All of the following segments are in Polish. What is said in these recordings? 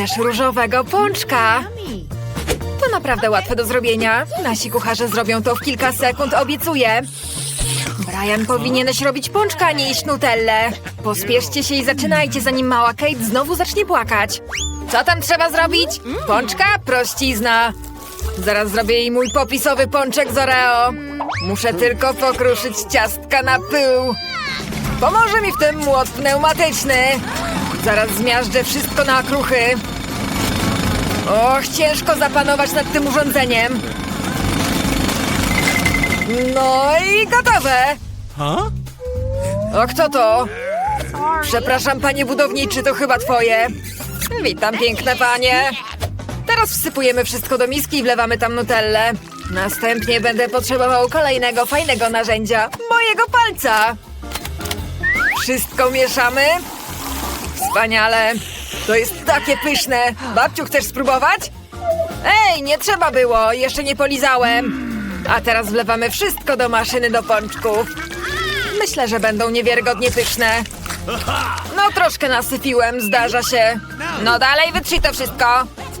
Chcesz różowego pączka? To naprawdę łatwe do zrobienia. Nasi kucharze zrobią to w kilka sekund, obiecuję. Brian, powinieneś robić pączka, a nie jeść nutellę. Pospieszcie się i zaczynajcie, zanim mała Kate znowu zacznie płakać. Co tam trzeba zrobić? Pączka? Prościzna. Zaraz zrobię jej mój popisowy pączek z Oreo. Muszę tylko pokruszyć ciastka na pył. Pomoże mi w tym młot pneumatyczny. Zaraz zmiażdżę wszystko na kruchy. Och, ciężko zapanować nad tym urządzeniem. No i gotowe. O, kto to? Przepraszam, panie budowniczy, to chyba twoje. Witam, piękne panie. Teraz wsypujemy wszystko do miski i wlewamy tam nutellę. Następnie będę potrzebował kolejnego fajnego narzędzia. Mojego palca. Wszystko mieszamy. Wspaniale. To jest takie pyszne. Babciu, chcesz spróbować? Ej, nie trzeba było. Jeszcze nie polizałem. A teraz wlewamy wszystko do maszyny do pączków. Myślę, że będą niewiarygodnie pyszne. No, troszkę nasypiłem, zdarza się. No dalej, wytrzyj to wszystko.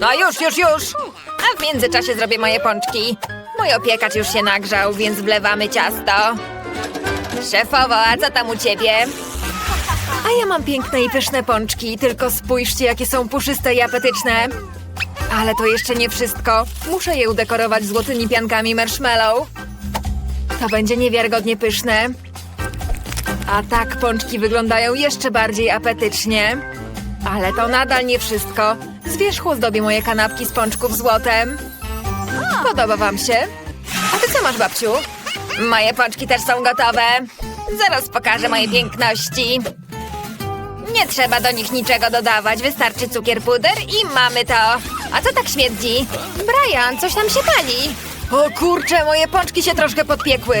No już, już, już. A w międzyczasie zrobię moje pączki. Mój opiekacz już się nagrzał, więc wlewamy ciasto. Szefowo, a co tam u ciebie? A ja mam piękne i pyszne pączki, tylko spójrzcie, jakie są puszyste i apetyczne. Ale to jeszcze nie wszystko. Muszę je udekorować złotymi piankami marshmallow. To będzie niewiarygodnie pyszne. A tak pączki wyglądają jeszcze bardziej apetycznie. Ale to nadal nie wszystko. Z wierzchu zdobię moje kanapki z pączków złotem. Podoba wam się? A ty co masz, babciu? Moje pączki też są gotowe. Zaraz pokażę moje piękności. Nie trzeba do nich niczego dodawać, wystarczy cukier puder i mamy to. A co tak śmierdzi? Brian, coś tam się pali. O kurczę, moje pączki się troszkę podpiekły.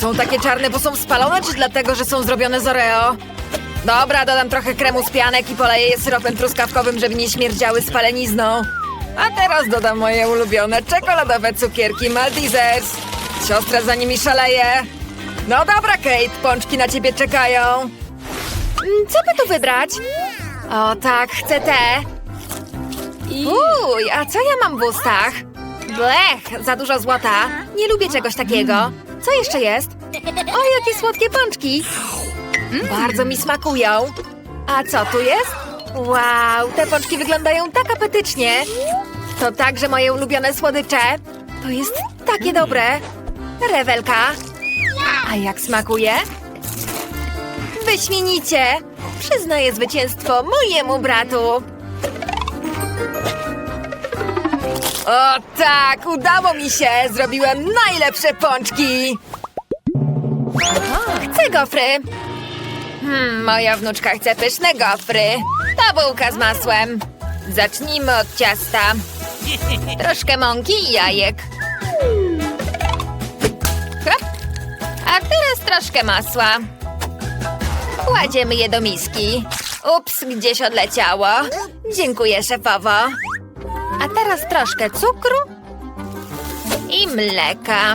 Są takie czarne, bo są spalone, czy dlatego, że są zrobione z Oreo? Dobra, dodam trochę kremu z pianek i poleję je syropem truskawkowym, żeby nie śmierdziały spalenizną. A teraz dodam moje ulubione czekoladowe cukierki Maltesers. Siostra za nimi szaleje. No dobra, Kate, pączki na ciebie czekają. Mm, Co by tu wybrać? O tak, chcę te. Uj, a co ja mam w ustach? Blech, za dużo złota. Nie lubię czegoś takiego. Co jeszcze jest? O, jakie słodkie pączki. Bardzo mi smakują. A co tu jest? Wow, te pączki wyglądają tak apetycznie. To także moje ulubione słodycze. To jest takie dobre. Rewelka. A jak smakuje? Wyśmienicie! Przyznaję zwycięstwo mojemu bratu. O tak, udało mi się! Zrobiłem najlepsze pączki! Chcę gofry! Hmm, moja wnuczka chce pyszne gofry. To bułka z masłem. Zacznijmy od ciasta. Troszkę mąki i jajek. A teraz troszkę masła. Kładziemy je do miski. Ups, gdzieś odleciało. Dziękuję, szefowo. A teraz troszkę cukru i mleka.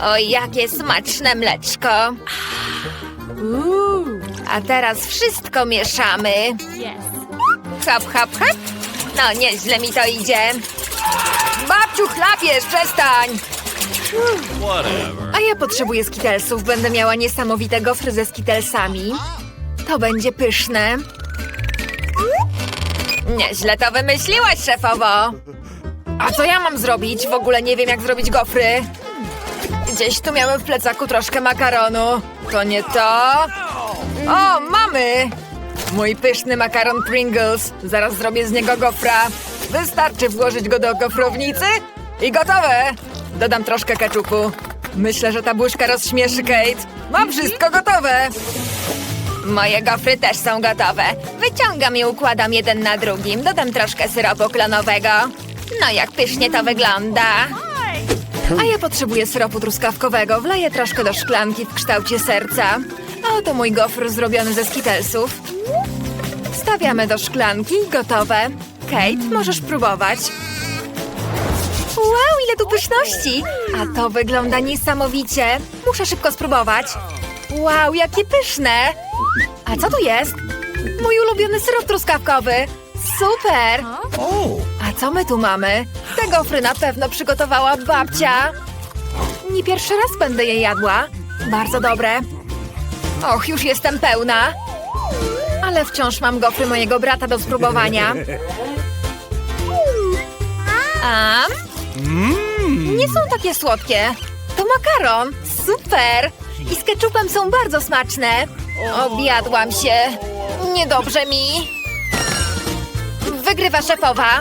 O, jakie smaczne mleczko. A teraz wszystko mieszamy. Hop, hop, hop. No, nieźle mi to idzie. Babciu, chlapiesz, przestań! A ja potrzebuję skitelsów. Będę miała niesamowite gofry ze skitelsami. To będzie pyszne. Nieźle to wymyśliłaś, szefowo. A co ja mam zrobić? W ogóle nie wiem, jak zrobić gofry. Gdzieś tu miałem w plecaku troszkę makaronu. To nie to. O, mamy! Mój pyszny makaron Pringles. Zaraz zrobię z niego gofra. Wystarczy włożyć go do gofrownicy i gotowe. Dodam troszkę keczupu. Myślę, że ta buźka rozśmieszy Kate. Mam wszystko gotowe. Moje gofry też są gotowe. Wyciągam i układam jeden na drugim. Dodam troszkę syropu klonowego. No jak pysznie to wygląda. A ja potrzebuję syropu truskawkowego. Wleję troszkę do szklanki w kształcie serca. A oto mój gofr zrobiony ze skitelsów. Wstawiamy do szklanki. Gotowe. Kate, możesz próbować. Wow, ile tu pyszności! A to wygląda niesamowicie. Muszę szybko spróbować. Wow, jakie pyszne! A co tu jest? Mój ulubiony syrop truskawkowy. Super! A co my tu mamy? Te gofry na pewno przygotowała babcia. Nie pierwszy raz będę je jadła. Bardzo dobre. Och, już jestem pełna. Ale wciąż mam gofry mojego brata do spróbowania. A? Nie są takie słodkie. To makaron. Super. I z keczupem są bardzo smaczne. Objadłam się. Niedobrze mi. Wygrywa szefowa.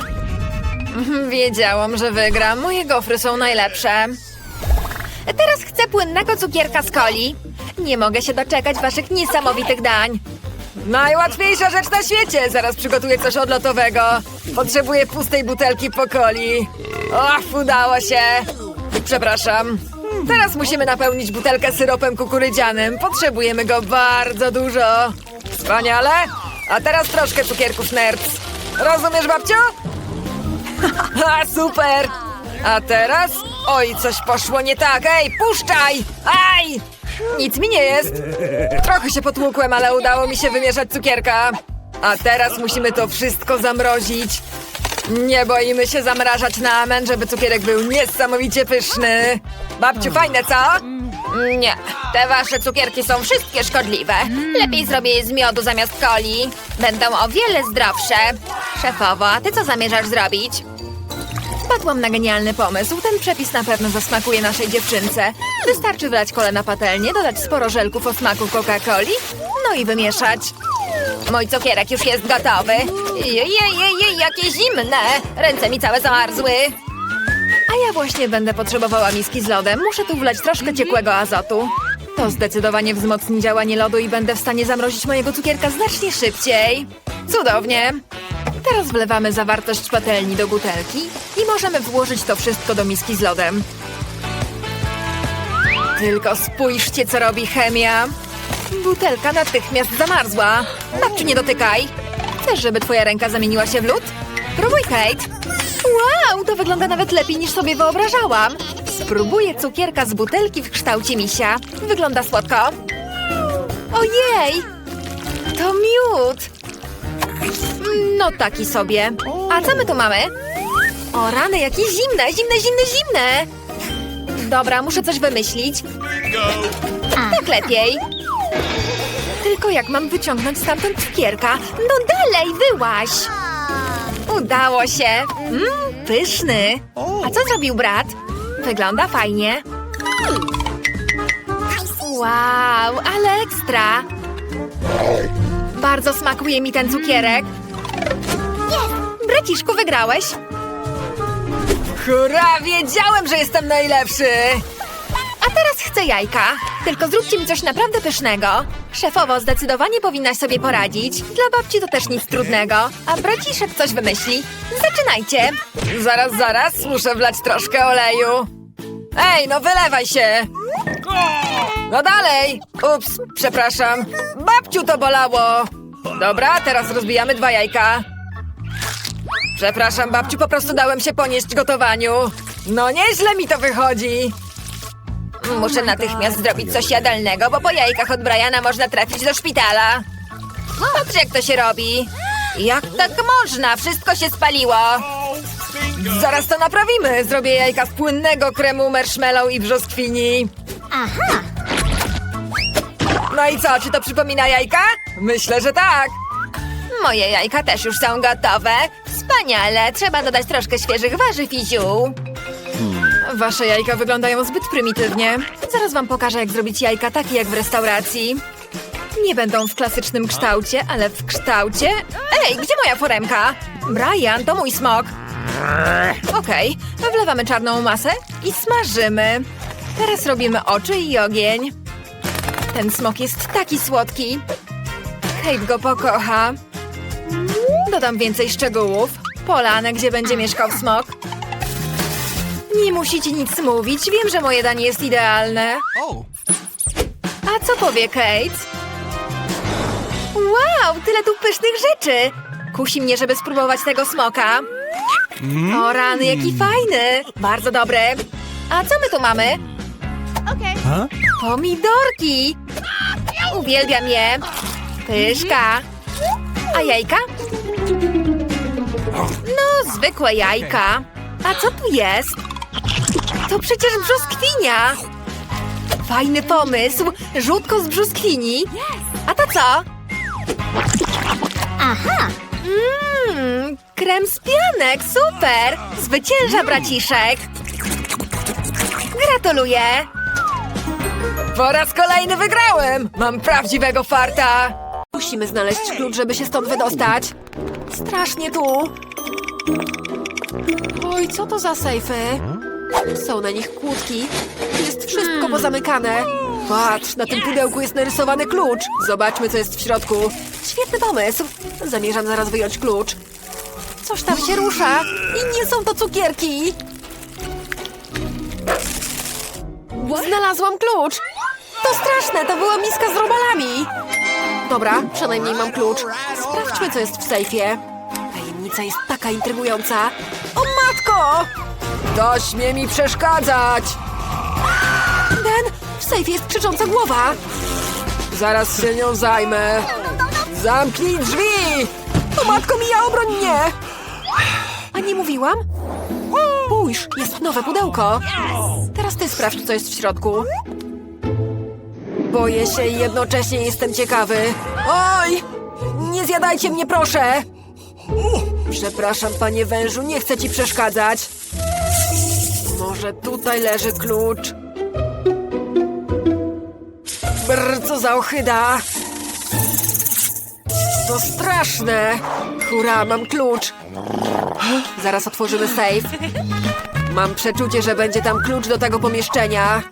Mhm, Wiedziałam, że wygram. Moje gofry są najlepsze. Teraz chcę płynnego cukierka z coli. Nie mogę się doczekać waszych niesamowitych dań. Najłatwiejsza rzecz na świecie! Zaraz przygotuję coś odlotowego. Potrzebuję pustej butelki po coli. Och, udało się! Przepraszam. Teraz musimy napełnić butelkę syropem kukurydzianym. Potrzebujemy go bardzo dużo. Wspaniale! A teraz troszkę cukierków nerds. Rozumiesz, babciu? Ha, super! A teraz? Oj, coś poszło nie tak. Ej, puszczaj! Aj! Nic mi nie jest. Trochę się potłukłem, ale udało mi się wymieszać cukierka. A teraz musimy to wszystko zamrozić. Nie boimy się zamrażać na amen, żeby cukierek był niesamowicie pyszny. Babciu, fajne, co? Nie, te wasze cukierki są wszystkie szkodliwe. Lepiej zrobię je z miodu zamiast coli. Będą o wiele zdrowsze. Szefowo, a ty co zamierzasz zrobić? Wpadłam na genialny pomysł. Ten przepis na pewno zasmakuje naszej dziewczynce. Wystarczy wlać kole na patelnię, dodać sporo żelków o smaku Coca-Coli, no i wymieszać. Mój cukierek już jest gotowy. Jej, jej, jej, jej, jakie zimne! Ręce mi całe zamarzły. A ja właśnie będę potrzebowała miski z lodem. Muszę tu wlać troszkę ciekłego azotu. To zdecydowanie wzmocni działanie lodu i będę w stanie zamrozić mojego cukierka znacznie szybciej. Cudownie! Teraz wlewamy zawartość patelni do butelki i możemy włożyć to wszystko do miski z lodem. Tylko spójrzcie, co robi chemia. Butelka natychmiast zamarzła. Babciu, nie dotykaj. Chcesz, żeby twoja ręka zamieniła się w lód? Próbuj, Kate. Wow, to wygląda nawet lepiej niż sobie wyobrażałam. Spróbuję cukierka z butelki w kształcie misia. Wygląda słodko. Ojej! To miód! No taki sobie. A co my tu mamy? O rany, jakie zimne, zimne, zimne, zimne! Dobra, muszę coś wymyślić. Tak lepiej. Tylko jak mam wyciągnąć stamtąd cukierka? No dalej, wyłaś! Udało się. Mmm, pyszny. A co zrobił brat? Wygląda fajnie. Wow, ale ekstra. Bardzo smakuje mi ten cukierek. Braciszku, wygrałeś. Hurra, wiedziałem, że jestem najlepszy. A teraz chcę jajka. Tylko zróbcie mi coś naprawdę pysznego. Szefowo, zdecydowanie powinnaś sobie poradzić. Dla babci to też nic trudnego. A braciszek coś wymyśli. Zaczynajcie. Zaraz, zaraz. Muszę wlać troszkę oleju. Ej, no wylewaj się. No dalej. Ups, przepraszam. Babciu to bolało. Dobra, teraz rozbijamy dwa jajka. Przepraszam, babciu, po prostu dałem się ponieść gotowaniu. No nieźle mi to wychodzi. Muszę natychmiast zrobić coś jadalnego, bo po jajkach od Briana można trafić do szpitala. Patrz, jak to się robi. Jak tak można? Wszystko się spaliło. Zaraz to naprawimy. Zrobię jajka z płynnego kremu marshmallow i brzoskwini. No i co, czy to przypomina jajka? Myślę, że tak. Moje jajka też już są gotowe. Wspaniale, trzeba dodać troszkę świeżych warzyw i ziół. Wasze jajka wyglądają zbyt prymitywnie. Zaraz wam pokażę, jak zrobić jajka takie jak w restauracji. Nie będą w klasycznym kształcie, ale w kształcie... Ej, gdzie moja foremka? Brian, to mój smok. Okej, wlewamy czarną masę i smażymy. Teraz robimy oczy i ogień. Ten smok jest taki słodki. Kate go pokocha. Dodam więcej szczegółów. Polanę, gdzie będzie mieszkał smok. Nie musicie nic mówić. Wiem, że moje danie jest idealne. A co powie Kate? Wow, tyle tu pysznych rzeczy! Kusi mnie, żeby spróbować tego smoka. O rany, jaki fajny! Bardzo dobry. A co my tu mamy? Pomidorki! Uwielbiam je. Pyszka. A jajka? No, zwykłe jajka. A co tu jest? To przecież brzoskwinia. Fajny pomysł. Żółtko z brzoskwini. A to co? Aha! Mmm, krem z pianek, super! Zwycięża braciszek! Gratuluję! Po raz kolejny wygrałem! Mam prawdziwego farta! Musimy znaleźć klucz, żeby się stąd wydostać. Strasznie tu. Oj, co to za sejfy? Są na nich kłódki. Jest wszystko pozamykane. Patrz, na tym pudełku jest narysowany klucz. Zobaczmy, co jest w środku. Świetny pomysł. Zamierzam zaraz wyjąć klucz. Coś tam się rusza. I nie są to cukierki. Znalazłam klucz. To straszne, to była miska z robalami. Dobra, przynajmniej mam klucz. Sprawdźmy, co jest w sejfie. Tajemnica jest taka intrygująca. O matko! To śmie mi przeszkadzać! Den, w sejfie jest krzycząca głowa. Zaraz się nią zajmę. Zamknij drzwi! O matko mija, obroń mnie! A nie mówiłam? Spójrz, jest nowe pudełko. Teraz ty sprawdź, co jest w środku. Boję się i jednocześnie jestem ciekawy. Oj! Nie zjadajcie mnie, proszę! Przepraszam, panie wężu, nie chcę ci przeszkadzać. Może tutaj leży klucz. Brr, co za ochyda! To straszne! Hurra, mam klucz! Zaraz otworzymy safe. Mam przeczucie, że będzie tam klucz do tego pomieszczenia.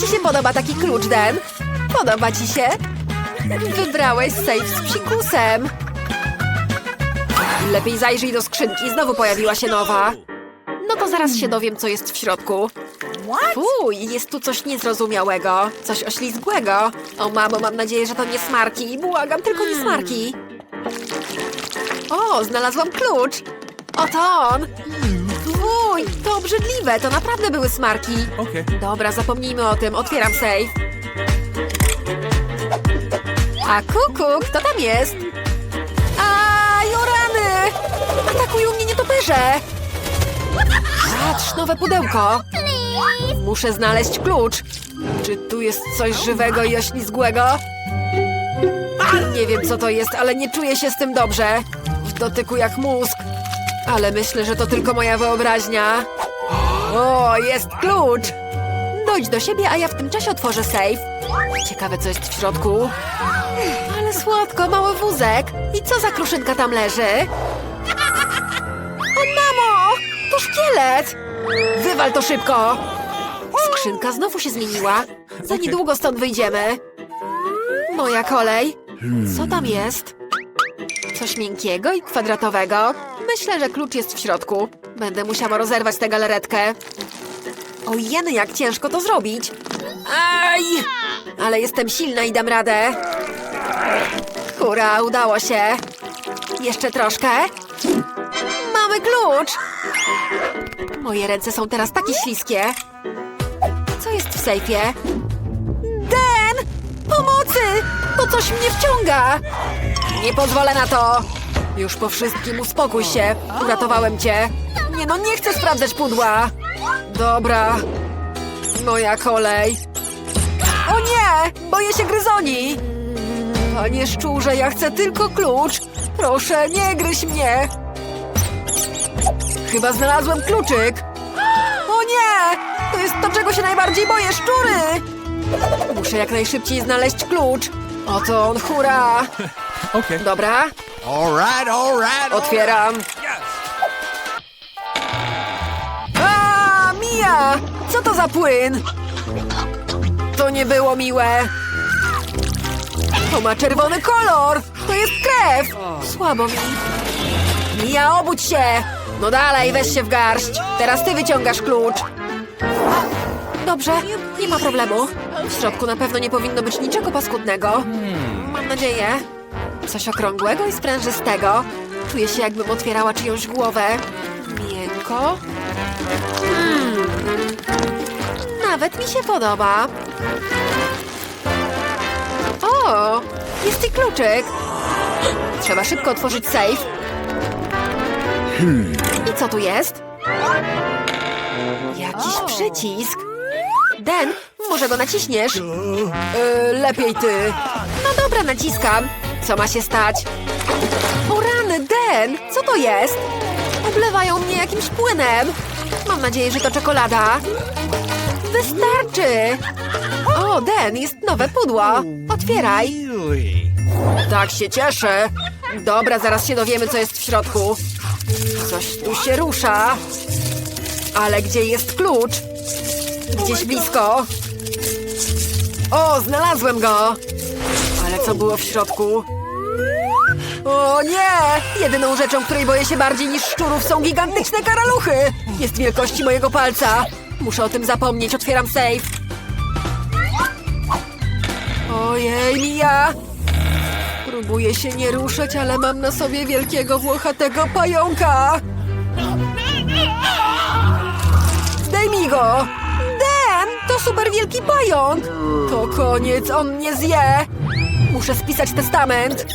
Ci się podoba taki klucz, Den? Podoba ci się? Wybrałeś safe z psikusem. Lepiej zajrzyj do skrzynki, znowu pojawiła się nowa. No to zaraz się dowiem, co jest w środku. Fuj, jest tu coś niezrozumiałego. Coś oślizgłego. O mamo, mam nadzieję, że to nie smarki. Błagam, tylko nie smarki. O, znalazłam klucz. Oto on. Obrzydliwe. To naprawdę były smarki. Okay. Dobra, zapomnijmy o tym. Otwieram safe. A kuku, kto tam jest? A, Jorany! Atakują mnie nietoperze! Patrz, nowe pudełko. Muszę znaleźć klucz. Czy tu jest coś żywego i oślizgłego? Nie wiem, co to jest, ale nie czuję się z tym dobrze. W dotyku jak mózg. Ale myślę, że to tylko moja wyobraźnia. O, jest klucz! Dojdź do siebie, a ja w tym czasie otworzę safe. Ciekawe, co jest w środku. Ale słodko, mały wózek. I co za kruszynka tam leży? O, mamo! To szkielet! Wywal to szybko! Skrzynka znowu się zmieniła. Za niedługo stąd wyjdziemy. Moja kolej. Co tam jest? Coś miękkiego i kwadratowego. Myślę, że klucz jest w środku. Będę musiała rozerwać tę galaretkę. O jeny, jak ciężko to zrobić. Aj! Ale jestem silna i dam radę. Hurra, udało się. Jeszcze troszkę. Mamy klucz! Moje ręce są teraz takie śliskie. Co jest w sejfie? Den! Pomocy! To coś mnie wciąga! Nie pozwolę na to! Już po wszystkim uspokój się. Uratowałem cię. Nie no, nie chcę sprawdzać pudła. Dobra. Moja kolej. O nie! Boję się gryzoni! Panie szczurze, ja chcę tylko klucz. Proszę, nie gryź mnie. Chyba znalazłem kluczyk. O nie! To jest to, czego się najbardziej boję, szczury! Muszę jak najszybciej znaleźć klucz. Oto on, hurra! Okay. Dobra, All right, all right. all otwieram. A, Mia! Co to za płyn? To nie było miłe. To ma czerwony kolor. To jest krew. Słabo mi. Mia, obudź się. No dalej, weź się w garść. Teraz ty wyciągasz klucz. Dobrze, nie ma problemu. W środku na pewno nie powinno być niczego paskudnego. Mam nadzieję. Coś okrągłego i sprężystego. Czuję się, jakbym otwierała czyjąś głowę. Miękko. Nawet mi się podoba. O, Jest i kluczyk. Trzeba szybko otworzyć safe. I co tu jest? Jakiś przycisk. Den, może go naciśniesz? Yy, lepiej ty. No dobra, naciskam. Co ma się stać? O rany, Den! Co to jest? Oblewają mnie jakimś płynem. Mam nadzieję, że to czekolada. O, Den, jest nowe pudło. Otwieraj. Tak się cieszę. Dobra, zaraz się dowiemy, co jest w środku. Coś tu się rusza. Ale gdzie jest klucz? Gdzieś blisko. O, znalazłem go. Ale co było w środku? O nie! Jedyną rzeczą, której boję się bardziej niż szczurów są gigantyczne karaluchy. Jest wielkości mojego palca. Muszę o tym zapomnieć. Otwieram safe. Ojej, Mija! Próbuję się nie ruszać, ale mam na sobie wielkiego włochatego pająka. Zdejmij go! Den! To super wielki pająk! To koniec, on mnie zje! Muszę spisać testament.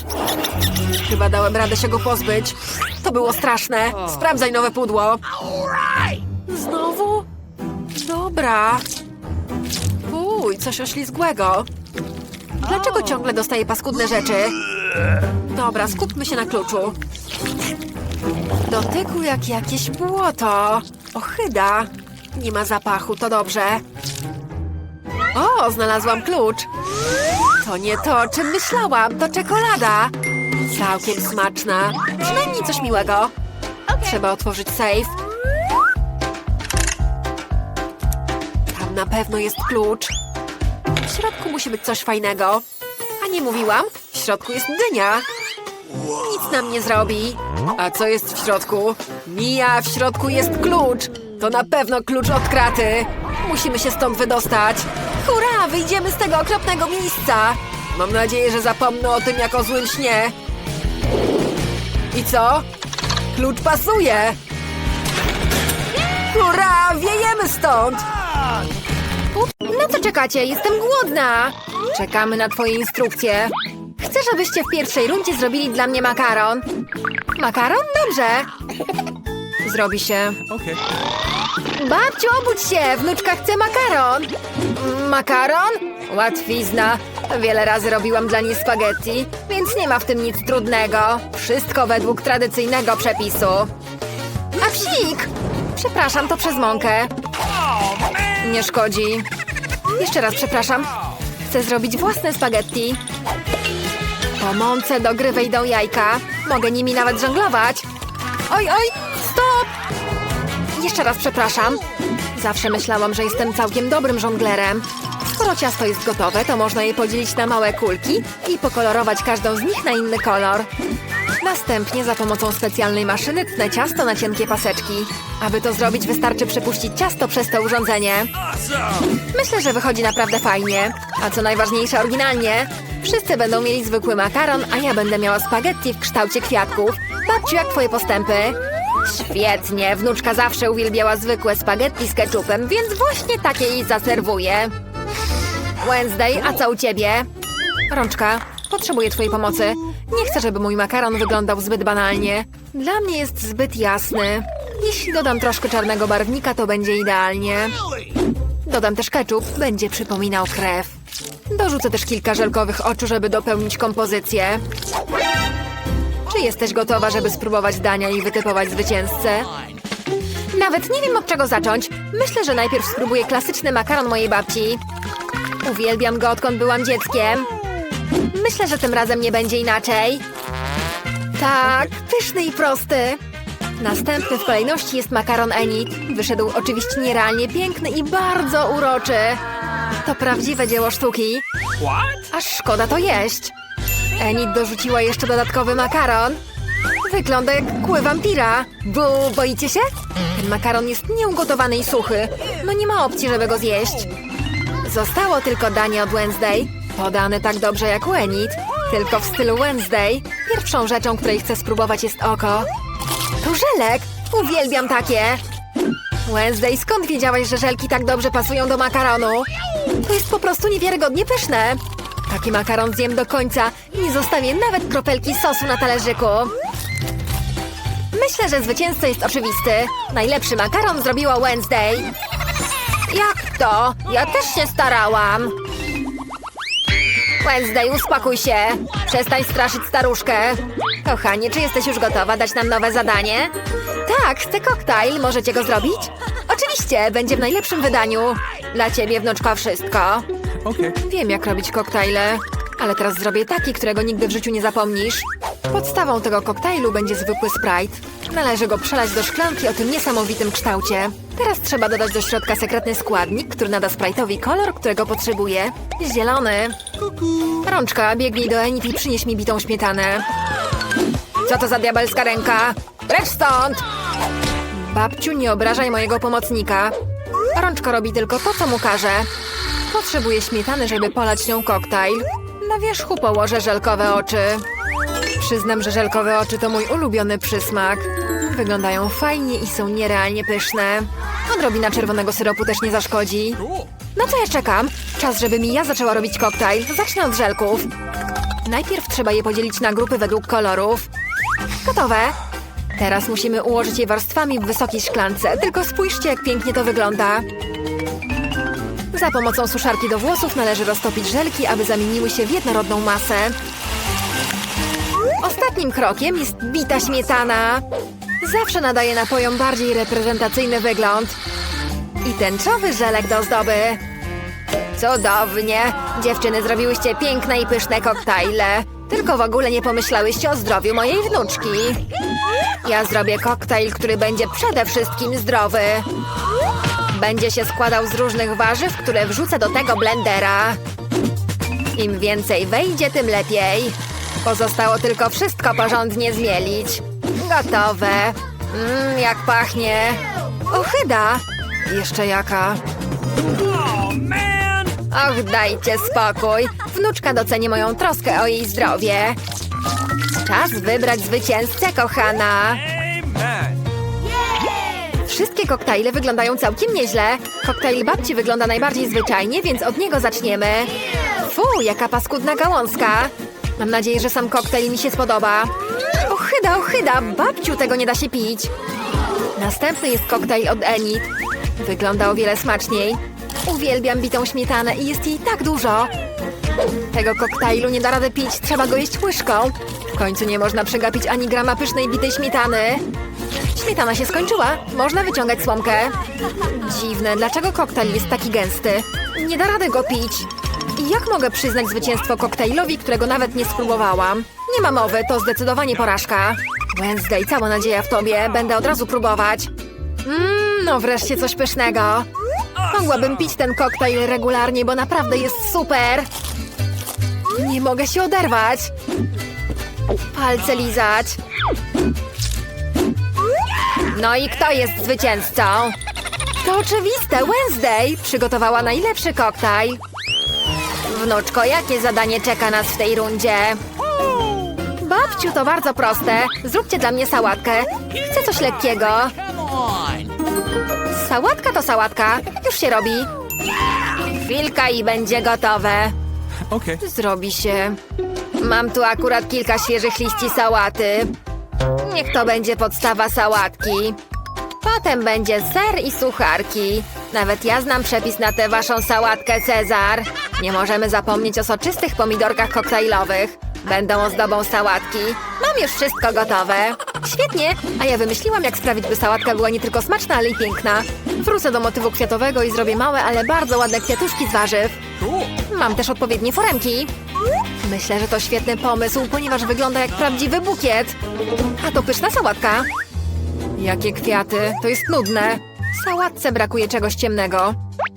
Chyba dałem radę się go pozbyć. To było straszne. Sprawdzaj nowe pudło. Znowu? Dobra. Uj, coś oślizgłego. Dlaczego ciągle dostaję paskudne rzeczy? Dobra, skupmy się na kluczu. Dotyku jak jakieś błoto. Ochyda. Nie ma zapachu, to dobrze. O, znalazłam klucz. To nie to, o czym myślałam. To czekolada. Całkiem smaczna. Przynajmniej coś miłego. Trzeba otworzyć safe. Na pewno jest klucz. W środku musi być coś fajnego. A nie mówiłam? W środku jest dynia. Nic nam nie zrobi. A co jest w środku? Mija, w środku jest klucz. To na pewno klucz od kraty. Musimy się stąd wydostać. Hurra, wyjdziemy z tego okropnego miejsca. Mam nadzieję, że zapomnę o tym jak o złym śnie. I co? Klucz pasuje. Hurra, wiejemy stąd. Na co czekacie? Jestem głodna! Czekamy na twoje instrukcje. Chcę, żebyście w pierwszej rundzie zrobili dla mnie makaron. Makaron? Dobrze. Zrobi się. Okay. Babciu, obudź się! Wnuczka chce makaron! Makaron? Łatwizna. Wiele razy robiłam dla niej spaghetti, więc nie ma w tym nic trudnego. Wszystko według tradycyjnego przepisu. A psik! Przepraszam, to przez mąkę. Nie szkodzi. Jeszcze raz przepraszam. Chcę zrobić własne spaghetti. Po mące do gry wejdą jajka. Mogę nimi nawet żonglować. Oj, oj, stop! Jeszcze raz przepraszam. Zawsze myślałam, że jestem całkiem dobrym żonglerem. Skoro ciasto jest gotowe, to można je podzielić na małe kulki i pokolorować każdą z nich na inny kolor. Następnie za pomocą specjalnej maszyny tnę ciasto na cienkie paseczki. Aby to zrobić, wystarczy przepuścić ciasto przez to urządzenie. Myślę, że wychodzi naprawdę fajnie. A co najważniejsze, oryginalnie. Wszyscy będą mieli zwykły makaron, a ja będę miała spaghetti w kształcie kwiatków. Babciu, jak twoje postępy? Świetnie, wnuczka zawsze uwielbiała zwykłe spaghetti z ketchupem, więc właśnie takie jej zaserwuję. Wednesday, a co u ciebie? Rączka, potrzebuję twojej pomocy. Nie chcę, żeby mój makaron wyglądał zbyt banalnie. Dla mnie jest zbyt jasny. Jeśli dodam troszkę czarnego barwnika, to będzie idealnie. Dodam też ketchup, będzie przypominał krew. Dorzucę też kilka żelkowych oczu, żeby dopełnić kompozycję. Czy jesteś gotowa, żeby spróbować dania i wytypować zwycięzcę? Nawet nie wiem od czego zacząć. Myślę, że najpierw spróbuję klasyczny makaron mojej babci. Uwielbiam go odkąd byłam dzieckiem. Myślę, że tym razem nie będzie inaczej. Tak, pyszny i prosty. Następny w kolejności jest makaron Enid. Wyszedł oczywiście nierealnie piękny i bardzo uroczy. To prawdziwe dzieło sztuki. Aż szkoda to jeść. Enid dorzuciła jeszcze dodatkowy makaron. Wygląda jak kły wampira. Bu, boicie się? Ten makaron jest nieugotowany i suchy. No nie ma opcji, żeby go zjeść. Zostało tylko danie od Wednesday. Podane tak dobrze jak u Enid. Tylko w stylu Wednesday. Pierwszą rzeczą, której chcę spróbować jest oko. To żelek! Uwielbiam takie! Wednesday, skąd wiedziałaś, że żelki tak dobrze pasują do makaronu? To jest po prostu niewiarygodnie pyszne. Tak Taki makaron zjem do końca nie zostawię nawet kropelki sosu na talerzyku. Myślę, że zwycięzca jest oczywisty. Najlepszy makaron zrobiła Wednesday. Jak to? Ja też się starałam. Wednesday, uspokój się. Przestań straszyć staruszkę. Kochanie, czy jesteś już gotowa dać nam nowe zadanie? Tak, chcę koktajl. Możecie go zrobić? Oczywiście, będzie w najlepszym wydaniu. Dla ciebie, wnuczko, wszystko. Okay. Wiem, jak robić koktajle, ale teraz zrobię taki, którego nigdy w życiu nie zapomnisz. Podstawą tego koktajlu będzie zwykły Sprite. Należy go przelać do szklanki o tym niesamowitym kształcie. Teraz trzeba dodać do środka sekretny składnik, który nada Sprite'owi kolor, którego potrzebuję. Zielony. Rączka, biegnij do Enid i przynieś mi bitą śmietanę. Co to za diabelska ręka? Precz stąd! Babciu, nie obrażaj mojego pomocnika. Rączka robi tylko to, co mu każe. Potrzebuję śmietany, żeby polać nią koktajl. Na wierzchu położę żelkowe oczy. Przyznam, że żelkowe oczy to mój ulubiony przysmak. Wyglądają fajnie i są nierealnie pyszne. Odrobina czerwonego syropu też nie zaszkodzi. No co ja czekam? Czas, żeby mi ja zaczęła robić koktajl. Zacznę od żelków. Najpierw trzeba je podzielić na grupy według kolorów. Gotowe. Teraz musimy ułożyć je warstwami w wysokiej szklance. Tylko spójrzcie, jak pięknie to wygląda. Za pomocą suszarki do włosów należy roztopić żelki, aby zamieniły się w jednorodną masę. Ostatnim krokiem jest bita śmietana. Zawsze nadaje napojom bardziej reprezentacyjny wygląd. I tęczowy żelek do ozdoby. Cudownie! Dziewczyny, zrobiłyście piękne i pyszne koktajle. Tylko w ogóle nie pomyślałyście o zdrowiu mojej wnuczki. Ja zrobię koktajl, który będzie przede wszystkim zdrowy. Będzie się składał z różnych warzyw, które wrzucę do tego blendera. Im więcej wejdzie, tym lepiej. Pozostało tylko wszystko porządnie zmielić. Gotowe. Mmm, jak pachnie. Ochyda. Jeszcze jaka. Och, dajcie spokój. Wnuczka doceni moją troskę o jej zdrowie. Czas wybrać zwycięzcę, kochana. Wszystkie koktajle wyglądają całkiem nieźle. Koktajl babci wygląda najbardziej zwyczajnie, więc od niego zaczniemy. Fu, jaka paskudna gałązka. Mam nadzieję, że sam koktajl mi się spodoba. Ochyda, ochyda, babciu, tego nie da się pić. Następny jest koktajl od Enid. Wygląda o wiele smaczniej. Uwielbiam bitą śmietanę i jest jej tak dużo. Tego koktajlu nie da rady pić, trzeba go jeść łyżką. W końcu nie można przegapić ani grama pysznej bitej śmietany. Śmietana się skończyła. Można wyciągać słomkę. Dziwne, dlaczego koktajl jest taki gęsty? Nie da rady go pić. I jak mogę przyznać zwycięstwo koktajlowi, którego nawet nie spróbowałam? Nie ma mowy, to zdecydowanie porażka. Wednesday, cała nadzieja w tobie. Będę od razu próbować. Mmm, no wreszcie coś pysznego. Mogłabym pić ten koktajl regularnie, bo naprawdę jest super. Nie mogę się oderwać. Palce lizać. No i kto jest zwycięzcą? To oczywiste, Wednesday przygotowała najlepszy koktajl. Wnuczko, jakie zadanie czeka nas w tej rundzie? Babciu, to bardzo proste. Zróbcie dla mnie sałatkę. Chcę coś lekkiego. Sałatka to sałatka. Już się robi. Chwilka i będzie gotowe. Okay. Zrobi się. Mam tu akurat kilka świeżych liści sałaty. Niech to będzie podstawa sałatki. Potem będzie ser i sucharki. Nawet ja znam przepis na tę waszą sałatkę Cezar. Nie możemy zapomnieć o soczystych pomidorkach koktajlowych. Będą ozdobą sałatki. Mam już wszystko gotowe. Świetnie, a ja wymyśliłam, jak sprawić, by sałatka była nie tylko smaczna, ale i piękna. Wrócę do motywu kwiatowego i zrobię małe, ale bardzo ładne kwiatuszki z warzyw. Mam też odpowiednie foremki. Myślę, że to świetny pomysł, ponieważ wygląda jak prawdziwy bukiet. A to pyszna sałatka. Jakie kwiaty? To jest nudne. Sałatce brakuje czegoś ciemnego.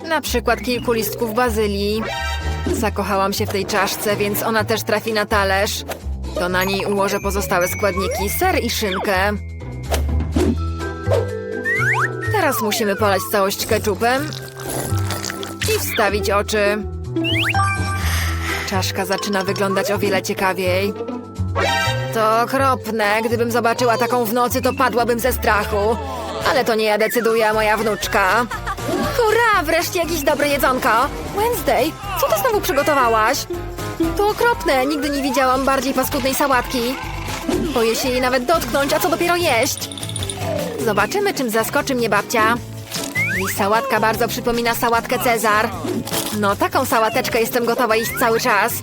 Na przykład kilku listków bazylii. Zakochałam się w tej czaszce, więc ona też trafi na talerz. To na niej ułożę pozostałe składniki, ser i szynkę. Teraz musimy polać całość keczupem i wstawić oczy. Czaszka zaczyna wyglądać o wiele ciekawiej. To okropne. Gdybym zobaczyła taką w nocy, to padłabym ze strachu. Ale to nie ja decyduję, moja wnuczka. Hurra! Wreszcie jakieś dobre jedzonko. Wednesday, co ty znowu przygotowałaś? To okropne, nigdy nie widziałam bardziej paskudnej sałatki. Boję się jej nawet dotknąć, a co dopiero jeść. Zobaczymy, czym zaskoczy mnie babcia. Jej sałatka bardzo przypomina sałatkę Cezar. No, taką sałateczkę jestem gotowa iść cały czas.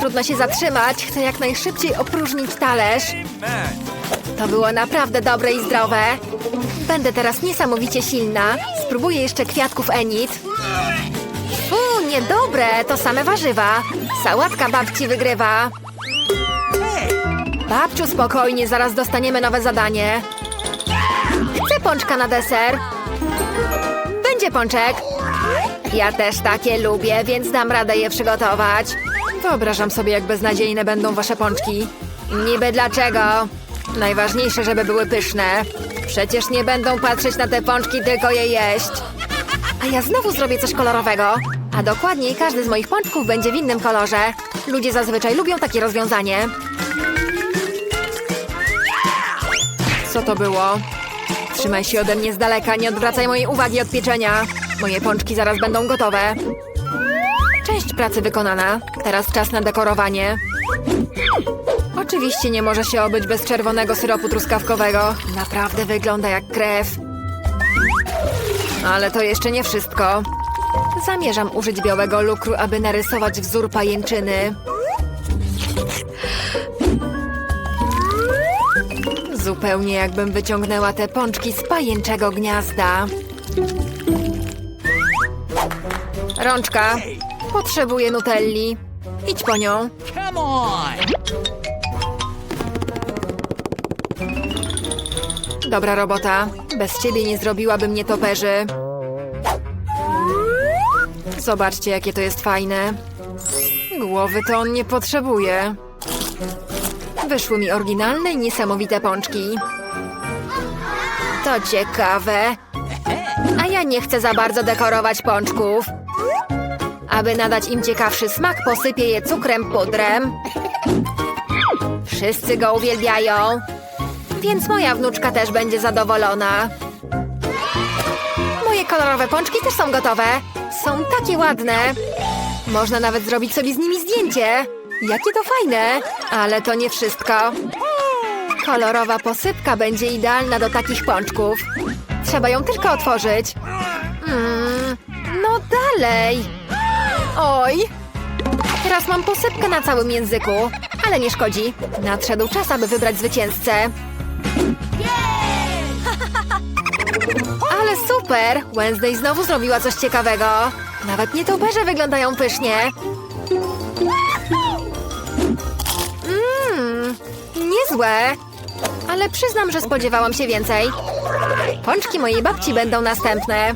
Trudno się zatrzymać, chcę jak najszybciej opróżnić talerz. To było naprawdę dobre i zdrowe. Będę teraz niesamowicie silna. Spróbuję jeszcze kwiatków Enid. Niedobre, to same warzywa. Sałatka babci wygrywa. Babciu, spokojnie, zaraz dostaniemy nowe zadanie. Chcę pączka na deser. Będzie pączek. Ja też takie lubię, więc dam radę je przygotować. Wyobrażam sobie, jak beznadziejne będą wasze pączki. Niby dlaczego? Najważniejsze, żeby były pyszne. Przecież nie będą patrzeć na te pączki, tylko je jeść. A ja znowu zrobię coś kolorowego. A dokładniej każdy z moich pączków będzie w innym kolorze. Ludzie zazwyczaj lubią takie rozwiązanie. Co to było? Trzymaj się ode mnie z daleka, nie odwracaj mojej uwagi od pieczenia. Moje pączki zaraz będą gotowe. Część pracy wykonana. Teraz czas na dekorowanie. Oczywiście nie może się obyć bez czerwonego syropu truskawkowego. Naprawdę wygląda jak krew. Ale to jeszcze nie wszystko. Zamierzam użyć białego lukru, aby narysować wzór pajęczyny. Zupełnie jakbym wyciągnęła te pączki z pajęczego gniazda. Rączka. Potrzebuję nutelli. Idź po nią. Dobra robota. Bez ciebie nie zrobiłabym nietoperzy. Zobaczcie, jakie to jest fajne. Głowy to on nie potrzebuje. Wyszły mi oryginalne i niesamowite pączki. To ciekawe. A ja nie chcę za bardzo dekorować pączków. Aby nadać im ciekawszy smak, posypię je cukrem pudrem. Wszyscy go uwielbiają. Więc moja wnuczka też będzie zadowolona. Moje kolorowe pączki też są gotowe. Są takie ładne. Można nawet zrobić sobie z nimi zdjęcie. Jakie to fajne. Ale to nie wszystko. Kolorowa posypka będzie idealna do takich pączków. Trzeba ją tylko otworzyć. Mm, no dalej. Oj. Teraz mam posypkę na całym języku. Ale nie szkodzi. Nadszedł czas, aby wybrać zwycięzcę. Super! Wednesday znowu zrobiła coś ciekawego. Nawet nietoperze wyglądają pysznie. Mmm, niezłe. Ale przyznam, że spodziewałam się więcej. Pączki mojej babci będą następne.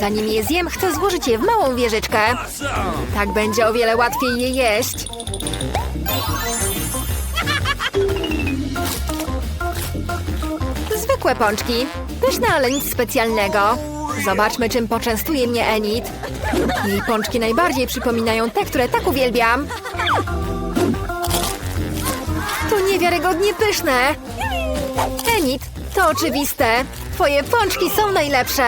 Zanim je zjem, chcę złożyć je w małą wieżyczkę. Tak będzie o wiele łatwiej je jeść. Zwykłe pączki. Pyszne, ale nic specjalnego. Zobaczmy, czym poczęstuje mnie Enid. Jej pączki najbardziej przypominają te, które tak uwielbiam. To niewiarygodnie pyszne. Enid, to oczywiste. Twoje pączki są najlepsze.